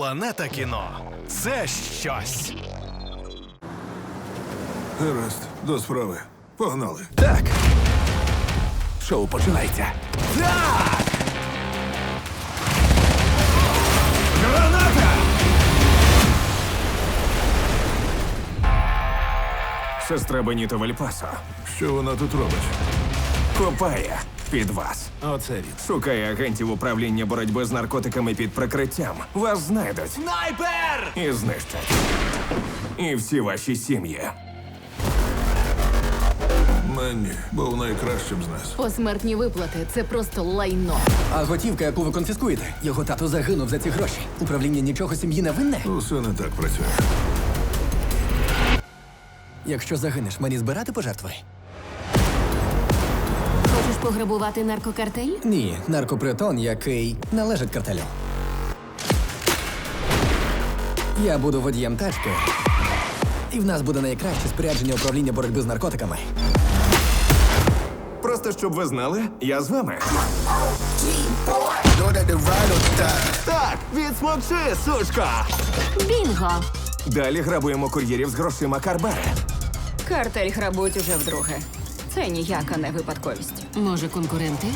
Планета кіно це щось. Гаразд, до справи. Погнали. Так. Шоу починається. Так. Граната! Сестра Беніто Вальпасо Що вона тут робить? копає під вас. Оце він. Шукає агентів управління боротьби з наркотиками під прикриттям. Вас знайдуть Снайпер! і знищать. І всі ваші сім'ї. Менні був найкращим з нас. Посмертні виплати це просто лайно. А готівка, яку ви конфіскуєте, його тато загинув за ці гроші. Управління нічого сім'ї не винне. Усе не так працює. Якщо загинеш, мені збирати пожертви? Пограбувати наркокартель? Ні, наркопритон, який належить картелю. Я буду водієм тачки, і в нас буде найкраще спорядження управління боротьби з наркотиками. Просто щоб ви знали, я з вами. Так, відсмокши, сучка! Бінго! Далі грабуємо кур'єрів з грошима Карбари. Картель грабують уже вдруге. Це ніяка не випадковість. Може, конкуренти?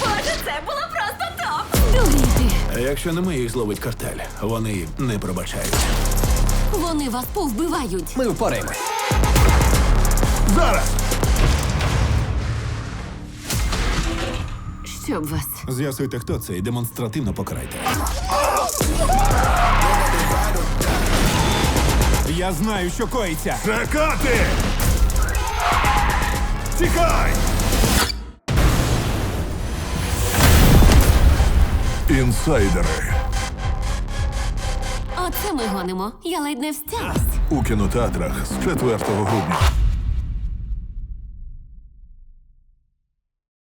Боже, це було просто топ! Дуріти! Якщо не ми їх зловить картель, вони не пробачають. Вони вас повбивають. Ми впораємось. Зараз! Щоб вас. З'ясуйте, хто це, і демонстративно покарайте. Я знаю, що коїться. Чекати! Тікай! Інсайдери Оце ми гонимо. Я ледь не встялась. у кінотеатрах з 4 грудня.